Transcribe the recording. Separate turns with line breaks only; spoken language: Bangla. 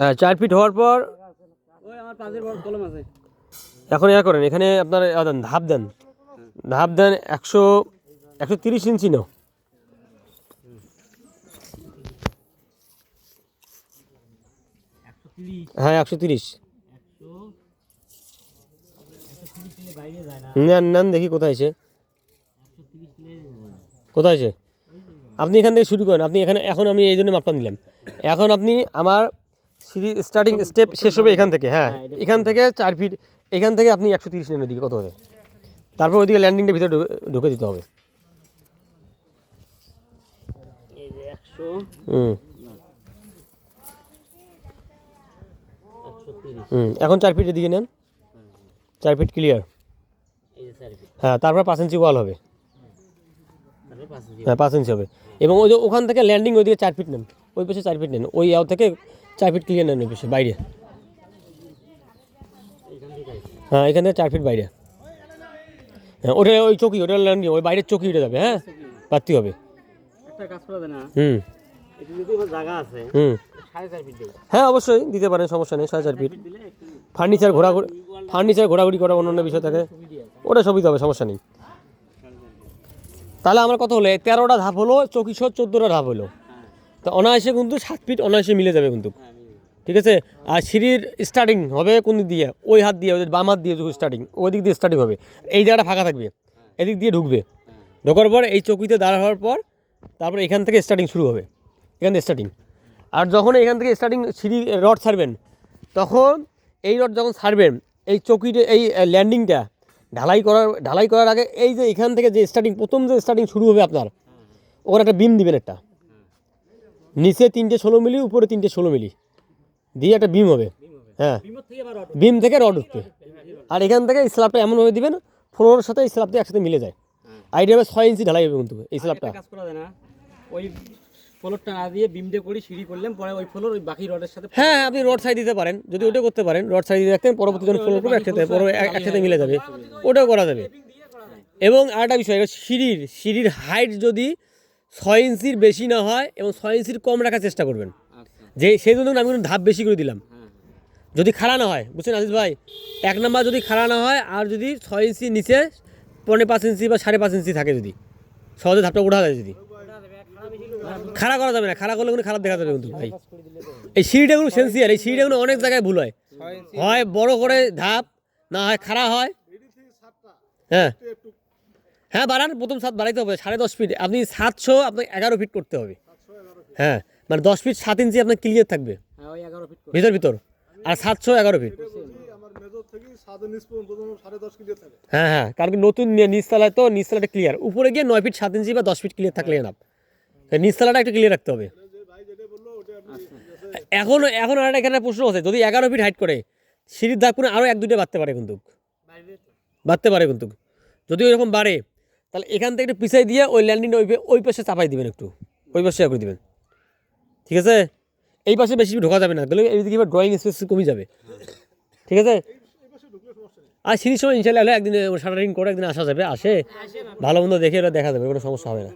হ্যাঁ চার ফিট হওয়ার পর এখন ইয়া করেন এখানে আপনার দেন ধাপ দেন। ধাপ দেন একশো একশো তিরিশ ইঞ্চি নাও। হ্যাঁ একশো তিরিশ। নেন নেন দেখি কোথায় আছে কোথায় আছে আপনি এখান থেকে শুরু করেন। আপনি এখানে এখন আমি এই জন্য মাপটা নিলাম। এখন আপনি আমার সিঁড়ি স্টার্টিং স্টেপ শেষ হবে এখান থেকে হ্যাঁ। এখান থেকে চার ফিট এখান থেকে আপনি একশো তিরিশ নেন ওদিকে কত হবে? তারপর ওইদিকে ল্যান্ডিংটা ভিতরে ঢুকে- দিতে হবে। হুম। এখন চার ফিটের দিকে নেন। চার ফিট ক্লিয়ার হ্যাঁ তারপর পাঁচ ইঞ্চি ওয়াল হবে। হ্যাঁ পাঁচ ইঞ্চি হবে। এবং ওই যে ওখান থেকে ল্যান্ডিং ওইদিকে চার ফিট নেন। ওই পাশে চার ফিট নেন। ওই ইয়াও থেকে চার ফিট ক্লিয়ার নেন ওই পাশে বাইরে। হ্যাঁ এখান থেকে চার ফিট বাইরে। হ্যাঁ ওটা ওই চকি ওটা ল্যান্ডিং ওই বাইরের চকি উঠে যাবে হ্যাঁ? পারতে হবে। হুম। হুম। হ্যাঁ অবশ্যই দিতে পারেন সমস্যা নেই সাড়ে চার ফিট ফার্নিচার ঘোরাঘুরি ফার্নিচার ঘোরাঘুরি করা অন্য অন্য বিষয় থাকে। ওটা সুবিধা হবে সমস্যা নেই। তাহলে আমার কথা হলো তেরোটা ধাপ হলো চৌকিশো চোদ্দোটা ধাপ হলো। তো অনায়াসে কিন্তু সাত ফিট অনায়াসে মিলে যাবে কিন্তু।
হ্যাঁ
ঠিক আছে? আর সিঁড়ির স্টার্টিং হবে কোন দিক দিয়ে? ওই হাত দিয়ে ওই বাম হাত দিয়ে স্টার্টিং ওই দিক দিয়ে স্টার্টিং হবে। এই জায়গাটা ফাঁকা থাকবে। এদিক দিয়ে ঢুকবে। ঢোকার পর এই চৌকিতে দাঁড়া হওয়ার পর তারপর এখান থেকে স্টার্টিং শুরু হবে। এখান থেকে স্টার্টিং আর যখন এখান থেকে স্টার্টিং সিঁড়ি রড ছাড়বেন তখন এই রড যখন ছাড়বেন এই চৌকিতে এই ল্যান্ডিংটা ঢালাই করার ঢালাই করার আগে এই যে এখান থেকে যে স্টার্টিং প্রথম যে স্টার্টিং শুরু হবে আপনার ওখানে একটা বিম দিবেন একটা। নিচে তিনটে ষোলো মিলি উপরে তিনটে ষোলো মিলি। দিয়ে একটা বিম হবে। হ্যাঁ। বিম থেকে রড উঠবে। আর এখান থেকে স্ল্যাবটা এমনভাবে দিবেন ফ্লোরের সাথে এই স্ল্যাবটা একসাথে মিলে যায়। আইডিয়া হবে ছয় ইঞ্চি ঢালাই হবে কিন্তু এই স্ল্যাবটা
ওই ফ্লোরটা না দিয়ে বিম দিয়ে করি সিঁড়ি করলাম পরে ওই ফ্লোর ওই বাকি রডের সাথে
হ্যাঁ আপনি রড সাইড দিতে পারেন। যদি ওটা করতে পারেন রড সাইড দিয়ে রাখতেন পরবর্তী যখন ফ্লোর করবে একসাথে পরে এক- একসাথে মিলে যাবে। ওটাও করা যাবে। এবং আরেকটা বিষয় সিঁড়ির সিঁড়ির হাইট যদি ছয় ইঞ্চির বেশি না হয় এবং ছয় ইঞ্চির কম রাখার চেষ্টা করবেন।
আচ্ছা।
যে সেই জন্য আমি কিন্তু ধাপ বেশি করে দিলাম।
হ্যাঁ
যদি খাড়া না হয় বুঝছেন আজিজ ভাই? এক নাম্বার যদি খাড়া না হয় আর যদি ছয় ইঞ্চি নিচে পনেরো পাঁচ ইঞ্চি বা সাড়ে পাঁচ ইঞ্চি থাকে যদি সহজে ধাপটা উঠা যায় যদি। খাড়া করা যাবে না খাড়া করলে কিন্তু খারাপ দেখা যাবে কিন্তু ভাই। এই সিঁড়িটা কোনো সেন্সিয়ার এই সিঁড়িটা কোনো অনেক জায়গায় ভুল হয়। হয় বড় করে ধাপ না হয় খাড়া হয়। হ্যাঁ। হ্যাঁ বাড়ান প্রথম সাত বাড়াইতে হবে সাড়ে দশ ফিট আপনি সাতশো আপনাকে এগারো ফিট করতে হবে। হ্যাঁ মানে দশ ফিট সাত ইঞ্চি আপনার ক্লিয়ার থাকবে।
হ্যাঁ
ভিতর ভিতর। আর সাতশো এগারো ফিট হ্যাঁ হ্যাঁ কারণ নতুন নিচতলায় তো নিচতলাটা ক্লিয়ার উপরে গিয়ে নয় ফিট সাত ইঞ্চি বা দশ ফিট ক্লিয়ার থাকলে না। নিচতলাটা একটু ক্লিয়ার রাখতে হবে। এখন এখন আর এখানে প্রশ্ন আছে, যদি এগারো ফিট হাইট করে, সিঁড়ির দাগ করে আরও এক দুটো বাড়তে পারে কিন্তু। বাড়তে পারে কিন্তু। যদি ওইরকম বাড়ে, তাহলে এখান থেকে একটু পিছাই দিয়ে ওই ল্যান্ডিংটা ওই ওই পাশে চাপাই দিবেন একটু। ওই পাশে করে দিবেন। ঠিক আছে? এই পাশে বেশি ঢোকা যাবে না তাহলে এইদিকে এবার ড্রয়িং স্পেস কমে যাবে। ঠিক আছে? আর সিঁড়ির সময় ইনশাল্লাহ একদিন শাটারিং করে একদিন আসা যাবে, আসে। ভালো মন্দ দেখে ওটা দেখা যাবে, কোনো সমস্যা হবে না।